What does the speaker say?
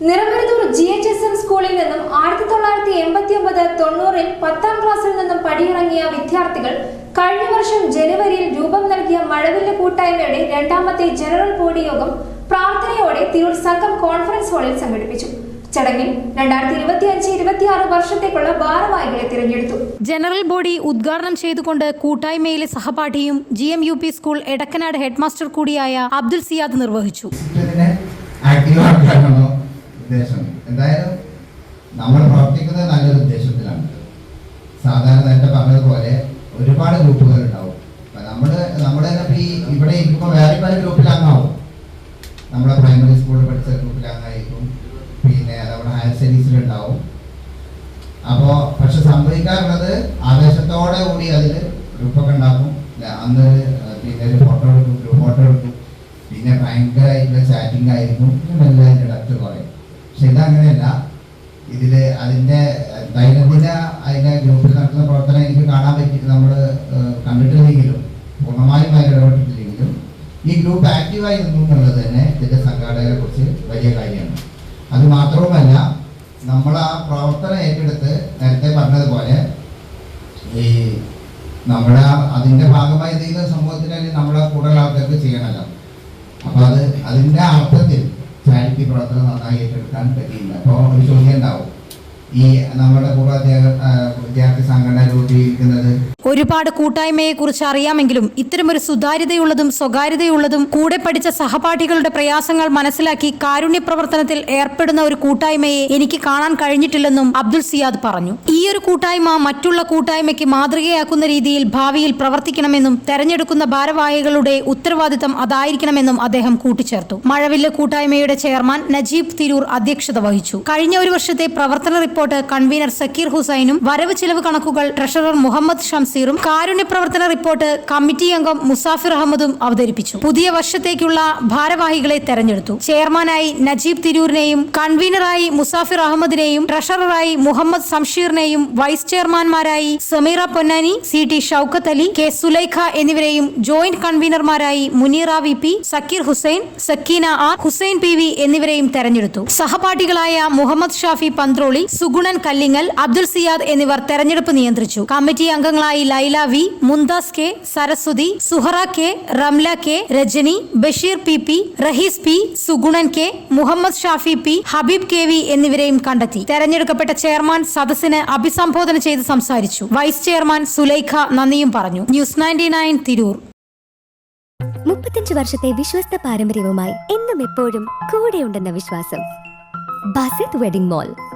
Niramaruthur G H S M സ്കൂളിൽ നിന്നും ആയിരത്തി തൊള്ളായിരത്തി എൺപത്തി ഒമ്പത് തൊണ്ണൂറിൽ പത്താം ക്ലാസ്സിൽ നിന്നും പടിയിറങ്ങിയ വിദ്യാർത്ഥികൾ കഴിഞ്ഞ വർഷം ജനുവരിയിൽ രൂപം നൽകിയ മഴവില്ല കൂട്ടായ്മയുടെ രണ്ടാമത്തെ ജനറൽ ബോഡി യോഗം പ്രാർത്ഥനയോടെ തിരൂർ സംഘം കോൺഫറൻസ് ഹാളിൽ സംഘടിപ്പിച്ചു. ചടങ്ങിൽ രണ്ടായിരത്തി ഇരുപത്തി അഞ്ച് ഇരുപത്തിയാറ് വർഷത്തേക്കുള്ള ഭാരവാഹികളെ തിരഞ്ഞെടുത്തു. ജനറൽ ബോഡി ഉദ്ഘാടനം ചെയ്തുകൊണ്ട് കൂട്ടായ്മയിലെ സഹപാഠിയും G M U P school Edakkanad headmaster കൂടിയായ അബ്ദുൽ സിയാദ് നിർവഹിച്ചു. ഉദ്ദേശം എന്തായാലും നമ്മൾ പ്രവർത്തിക്കുന്നത് നല്ലൊരു ഉദ്ദേശത്തിലാണ്. സാധാരണ നേരത്തെ പറഞ്ഞതുപോലെ ഒരുപാട് ഗ്രൂപ്പുകൾ ഉണ്ടാവും. അപ്പൊ നമ്മൾ നമ്മൾ തന്നെ ഈ ഇവിടെ ഇരിക്കുമ്പോൾ വേറെ പല ഗ്രൂപ്പിലാങ്ങാവും നമ്മുടെ പ്രൈമറി സ്കൂളിൽ പഠിച്ച ഗ്രൂപ്പിലാങ്ങായിരിക്കും പിന്നെ നമ്മുടെ ഹയർ സ്റ്റഡീസിലുണ്ടാവും അപ്പോൾ പക്ഷെ സംഭവിക്കാറുള്ളത് ആവേശത്തോടെ കൂടി അതിൽ ഗ്രൂപ്പൊക്കെ ഉണ്ടാക്കും. അന്ന് പിന്നെ ഒരു ഫോട്ടോ എടുക്കും ഗ്രൂപ്പ് ഫോട്ടോ എടുക്കും. പിന്നെ ഭയങ്കരമായിട്ടുള്ള ചാറ്റിംഗ് ആയിരിക്കും. മെല്ലെ അതിന്റെ ഡക്റ്റ് കുറയും. പക്ഷെ അങ്ങനെയല്ല ഇതിൽ അതിന്റെ ദൈനംദിന അതിന്റെ ഗ്രൂപ്പിൽ നടക്കുന്ന പ്രവർത്തനം എനിക്ക് കാണാൻ പറ്റി നമ്മൾ കണ്ടിട്ടില്ലെങ്കിലും പൂർണമായും അതിൽ ഇടപെട്ടിട്ടില്ലെങ്കിലും ഈ ഗ്രൂപ്പ് ആക്റ്റീവായി നിന്നു എന്നുള്ളത് തന്നെ ഇതിന്റെ സംഘാടകരെ കുറിച്ച് വലിയ കാര്യമാണ്. അത് മാത്രവുമല്ല നമ്മൾ ആ പ്രവർത്തനം ഏറ്റെടുത്ത് നേരത്തെ പറഞ്ഞതുപോലെ ഈ നമ്മുടെ അതിന്റെ ഭാഗമായി എന്തെങ്കിലും സമൂഹത്തിന് നമ്മളെ കൂടുതൽ ആൾക്കാർക്ക് ചെയ്യണമല്ലോ. അപ്പൊ അത് അതിന്റെ അർത്ഥത്തിൽ പ്രവർത്തനം നന്നായി ഏറ്റെടുക്കാൻ പറ്റിയില്ല. അപ്പോൾ ഒരു ചോദ്യം ഉണ്ടാവും ഈ നമ്മുടെ വിദ്യാർത്ഥി സംഘടന രൂപീകരിക്കുന്നത്. ഒരുപാട് കൂട്ടായ്മയെ കുറിച്ച് അറിയാമെങ്കിലും ഇത്തരമൊരു സുതാര്യതയുള്ളതും സ്വകാര്യതയുള്ളതും കൂടെ പഠിച്ച സഹപാഠികളുടെ പ്രയാസങ്ങൾ മനസ്സിലാക്കി കാരുണ്യ പ്രവർത്തനത്തിൽ ഏർപ്പെടുന്ന ഒരു കൂട്ടായ്മയെ എനിക്ക് കാണാൻ കഴിഞ്ഞിട്ടില്ലെന്നും അബ്ദുൽ സിയാദ് പറഞ്ഞു. ഈ ഒരു കൂട്ടായ്മ മറ്റുള്ള കൂട്ടായ്മയ്ക്ക് മാതൃകയാക്കുന്ന രീതിയിൽ ഭാവിയിൽ പ്രവർത്തിക്കണമെന്നും തെരഞ്ഞെടുക്കുന്ന ഭാരവാഹികളുടെ ഉത്തരവാദിത്തം അതായിരിക്കണമെന്നും അദ്ദേഹം കൂട്ടിച്ചേർത്തു. മഴവില്ല കൂട്ടായ്മയുടെ ചെയർമാൻ നജീബ് തിരൂർ അധ്യക്ഷത വഹിച്ചു. കഴിഞ്ഞ ഒരു വർഷത്തെ പ്രവർത്തന റിപ്പോർട്ട് കൺവീനർ സക്കീർ ഹുസൈനും വരവ് ചെലവ് കണക്കുകൾ ട്രഷറർ മുഹമ്മദ് ഷംസീറും കാരുണ്യ പ്രവർത്തന റിപ്പോർട്ട് കമ്മിറ്റി അംഗം മുസാഫിർ അഹമ്മദും അവതരിപ്പിച്ചു. പുതിയ വർഷത്തേക്കുള്ള ഭാരവാഹികളെ തെരഞ്ഞെടുത്തു. ചെയർമാനായി നജീബ് തിരൂരിനെയും കൺവീനറായി മുസാഫിർ അഹമ്മദിനെയും ട്രഷററായി മുഹമ്മദ് സംഷീറിനെയും vice ചെയർമാൻമാരായി Sameera Ponnani C T Shoukath Ali K Sulaikha എന്നിവരെയും joint കൺവീനർമാരായി Muneera V P Zakir Hussain Sakeena R Hussain P V എന്നിവരെയും തെരഞ്ഞെടുത്തു. സഹപാഠികളായ മുഹമ്മദ് ഷാഫി പന്ത്രോളി സുഗുണൻ കല്ലിങ്ങൽ അബ്ദുൽ സിയാദ് എന്നിവർ തെരഞ്ഞെടുപ്പ് നിയന്ത്രിച്ചു. കമ്മിറ്റി അംഗങ്ങളായി Laila V Mumtaz K Saraswathi Suhara K Ramla K Rajani Basheer P P Rahees P Sugunan K Muhammad Shafi P Habeeb K V എന്നിവരെയും കണ്ടെത്തി. തെരഞ്ഞെടുക്കപ്പെട്ട chairman സദസ്സിന് അഭിസംബോധന ചെയ്ത് സംസാരിച്ചു. വൈസ് ചെയർമാൻ സുലൈഖ നന്ദിയും പറഞ്ഞു. News ninety nine Tirur. മുപ്പത്തഞ്ച് വർഷത്തെ വിശ്വസ്ത പാരമ്പര്യവുമായി എന്നും എപ്പോഴും കൂടെയുണ്ടെന്ന വിശ്വാസം. Basith wedding mall.